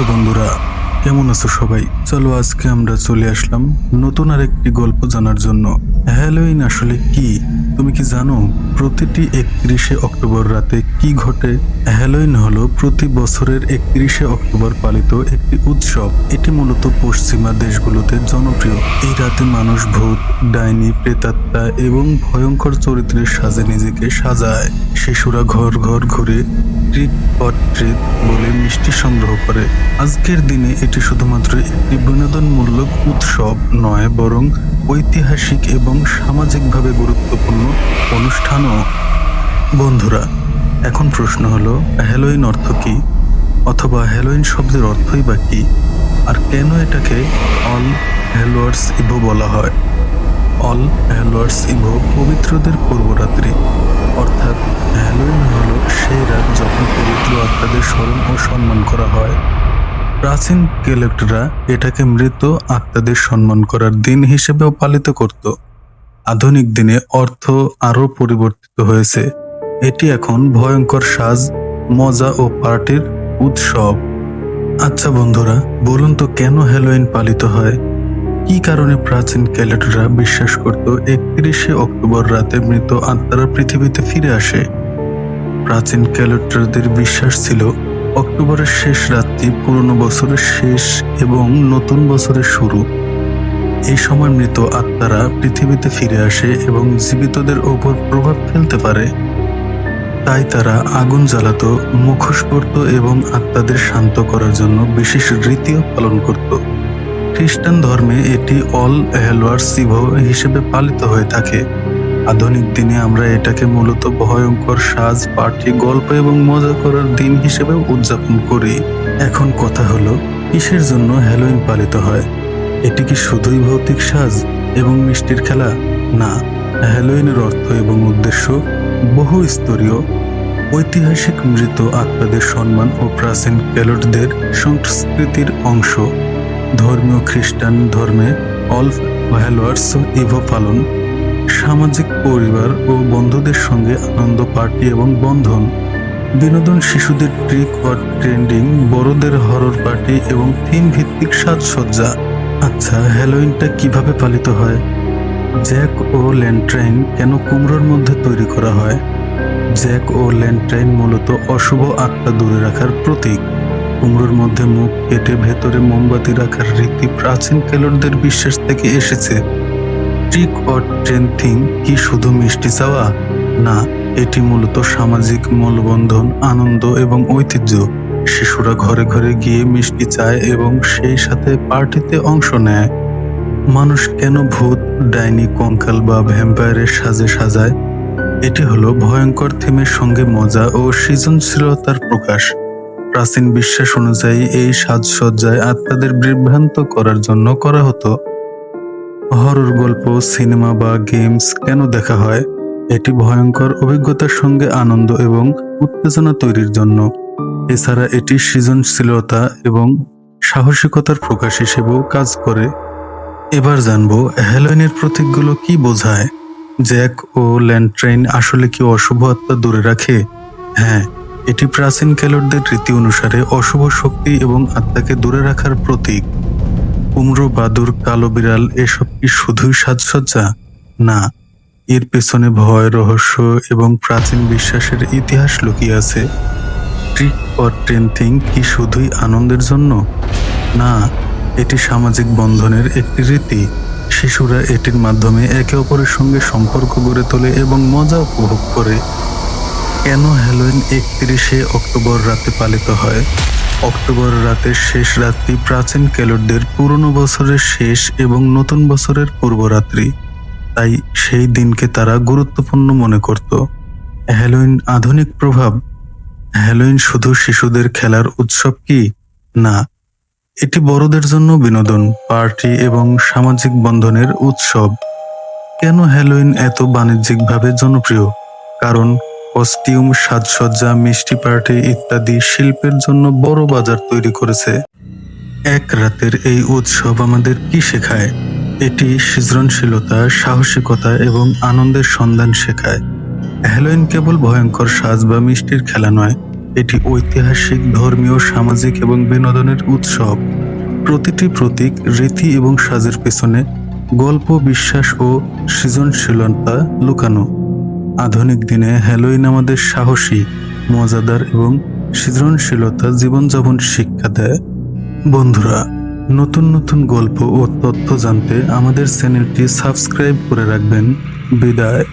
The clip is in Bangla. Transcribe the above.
হ্যালো বন্ধুরা, কেমন আছো সবাই? চলো আজকে আমরা চলে আসলাম নতুন আর একটি গল্প জানার জন্য। হ্যালোইন আসলে কি? তুমি কি জানো প্রতিটি একত্রিশে অক্টোবর রাতে কি ঘটে? হ্যালোইন হলো প্রতি বছরের একত্রিশে অক্টোবর পালিত একটি উৎসব। এটি মূলত পশ্চিমা দেশগুলোতে জনপ্রিয়। এই রাতে মানুষ ভূত, ডাইনি, প্রেতাত্মা এবং ভয়ঙ্কর চরিত্রের সাজে নিজেকে সাজায়। শিশুরা ঘর ঘর ঘুরে ট্রিট বলে মিষ্টি সংগ্রহ করে। আজকের দিনে এটি শুধুমাত্র একটি বিনোদনমূলক উৎসব নয়, বরং ঐতিহাসিক এবং সামাজিকভাবে গুরুত্বপূর্ণ অনুষ্ঠানও। বন্ধুরা, এখন প্রশ্ন হলো, হ্যালোইন অর্থ কী? অথবা হ্যালোইন শব্দের অর্থই বা কী? আর কেন এটাকে অল হ্যালোয়ার্স ইভো বলা হয়? অল হ্যালোয়ার্স ইভো পবিত্রদের পূর্বরাত্রি, অর্থাৎ হ্যালোইন হলো সেই রাত যখন পবিত্র আত্মাদের স্মরণ ও সম্মান করা হয়। প্রাচীন কেলেক্টরা এটাকে মৃত আত্মাদের সম্মান করার দিন হিসেবেও পালিত করত। আধুনিক দিনে অর্থ আরও পরিবর্তিত হয়েছে। এটি এখন ভয়ঙ্কর সাজ, মজা ও পার্টির উৎসব। আচ্ছা বন্ধুরা, বলুন তো কেন হ্যালোইন পালিত হয়? কি কারণে প্রাচীন ক্যালেটরা বিশ্বাস করত একত্রিশে অক্টোবর রাতে মৃত আত্মারা পৃথিবীতে ফিরে আসে? প্রাচীন ক্যালেটরদের বিশ্বাস ছিল অক্টোবরের শেষ রাত্রি, পুরনো বছরের শেষ এবং নতুন বছরের শুরু। এই সময় মৃত আত্মারা পৃথিবীতে ফিরে আসে এবং জীবিতদের ওপর প্রভাব ফেলতে পারে। তাই তারা আগুন জ্বালাত, মুখোশ করত এবং আত্মাদের শান্ত করার জন্য বিশেষ রীতিও পালন করত। খ্রিস্টান ধর্মে এটি অল হেলোয়ার সিভ হিসেবে পালিত হয়ে থাকে। আধুনিক দিনে আমরা এটাকে মূলত ভয়ঙ্কর সাজ, পার্টি, গল্প এবং মজা করার দিন হিসেবে উদযাপন করি। এখন কথা হলো, কিসের জন্য হ্যালোইন পালিত হয়? এটি কি শুধুই ভৌতিক সাজ এবং মিষ্টির খেলা? না হ্যালোইনের অর্থ এবং উদ্দেশ্য বহু স্তরীয়। ঐতিহাসিক মৃত আত্মাদের সম্মান ও প্রাচীন ক্যালোটদের সংস্কৃতির অংশ। ধর্মীয় খ্রিস্টান ধর্মে অল ভ্যালোয়ার্স ইভো পালন সামাজিক পরিবার ও বন্ধুদের সঙ্গে আনন্দ পার্টি এবং বন্ধন, বিনোদন শিশুদের ট্রিক অর ট্রেন্ডিং, বড়দের হরর পার্টি এবং থিম ভিত্তিক সাজসজ্জা। আচ্ছা হ্যালোইনটা কীভাবে পালিত হয়? জ্যাক ও ল্যান্ট্রাইন কেন কুমড়োর মধ্যে তৈরি করা হয়? জ্যাক ও ল্যান্ট্রাইন মূলত অশুভ আত্মা দূরে রাখার প্রতীক। কুমড়োর মধ্যে মুখ কেটে ভেতরে মোমবাতি রাখার রীতি প্রাচীন কেলরদের বিশ্বাস থেকে এসেছে। ট্রিক অর ট্রেন্থিং কি শুধু মিষ্টি চাওয়া? না, এটি মূলত সামাজিক মূলবন্ধন, আনন্দ এবং ঐতিহ্য। শিশুরা ঘরে ঘরে গিয়ে মিষ্টি চায় এবং সেই সাথে পার্টিতে অংশ নেয়। মানুষ কেন ভূত, ডাইনি, কঙ্কাল বা ভ্যাম্পায়ারের সাজে সাজায়? এটি হলো ভয়ঙ্কর থিমের সঙ্গে মজা ও সৃজনশীলতার প্রকাশ। প্রাচীন বিশ্বাস অনুযায়ী এই সাজসজ্জায় আত্মাদের বিভ্রান্ত করার জন্য করা হতো। হরর গল্প, সিনেমা বা গেমস কেন দেখা হয়? এটি ভয়ঙ্কর অভিজ্ঞতার সঙ্গে আনন্দ এবং উত্তেজনা তৈরির জন্য। এছাড়া এটি সৃজনশীলতা এবং সাহসিকতার প্রকাশ হিসেবেও কাজ করে। এবার জানব হ্যালোইনের প্রতীকগুলো কি বোঝায়? জ্যাক ও ল্যান্ট্রেইন আসলে কি অশুভ আত্মা দূরে রাখে? হ্যাঁ এটি প্রাচীন ক্যালরদের রীতি অনুসারে অশুভ শক্তি এবং আত্মাকে দূরে রাখার প্রতীক। কুমড়ো, বাদুর, কালো বিড়াল, এসব কি শুধুই সাজসজ্জা? না, এর পেছনে ভয়, রহস্য এবং প্রাচীন বিশ্বাসের ইতিহাস লুকিয়ে আছে। ট্রিক অর ট্রেন্থিং কি শুধুই আনন্দের জন্য? না, এটি সামাজিক বন্ধনের একটি রীতি। শিশুরা এটির মাধ্যমে একে অপরের সঙ্গে সম্পর্ক গড়ে তোলে এবং মজা উপভোগ করে। কেন হ্যালোইন একত্রিশে অক্টোবর রাতে পালিত হয়? অক্টোবর রাতের শেষ রাত্রি প্রাচীন ক্যালোডদের পুরনো বছরের শেষ এবং নতুন বছরের পূর্বরাত্রি তাই সেই দিনকে তারা গুরুত্বপূর্ণ মনে করত। হ্যালোইন আধুনিক প্রভাব। হ্যালোইন শুধু শিশুদের খেলার উৎসব কি? না। এটি বড়দের জন্য বিনোদন, পার্টি এবং সামাজিক বন্ধনের উৎসব। কেন হ্যালোইন এত বাণিজ্যিকভাবে জনপ্রিয়? কারণ কস্টিউম সাজসজ্জা, মিষ্টি পার্টি ইত্যাদি শিল্পের জন্য বড় বাজার তৈরি করেছে। এক রাতের এই উৎসব আমাদের কি শেখায়? এটি সৃজনশীলতা, সাহসিকতা এবং আনন্দের সন্ধান শেখায়। হ্যালোইন কেবল ভয়ঙ্কর সাজ বা মিষ্টির খেলা নয়, এটি ঐতিহাসিক, ধর্মীয়, সামাজিক এবং বিনোদনের উৎসব। প্রতিটি প্রতীক, রীতি এবং সাজের পেছনে গল্প, বিশ্বাস ও সৃজনশীলতা লুকানো। আধুনিক দিনে হ্যালোইন আমাদের সাহসী, মজাদার এবং সৃজনশীলতা জীবনযাপন শিক্ষা দেয়। বন্ধুরা, নতুন নতুন গল্প ও তথ্য জানতে আমাদের চ্যানেলটি সাবস্ক্রাইব করে রাখবেন। বিদায়।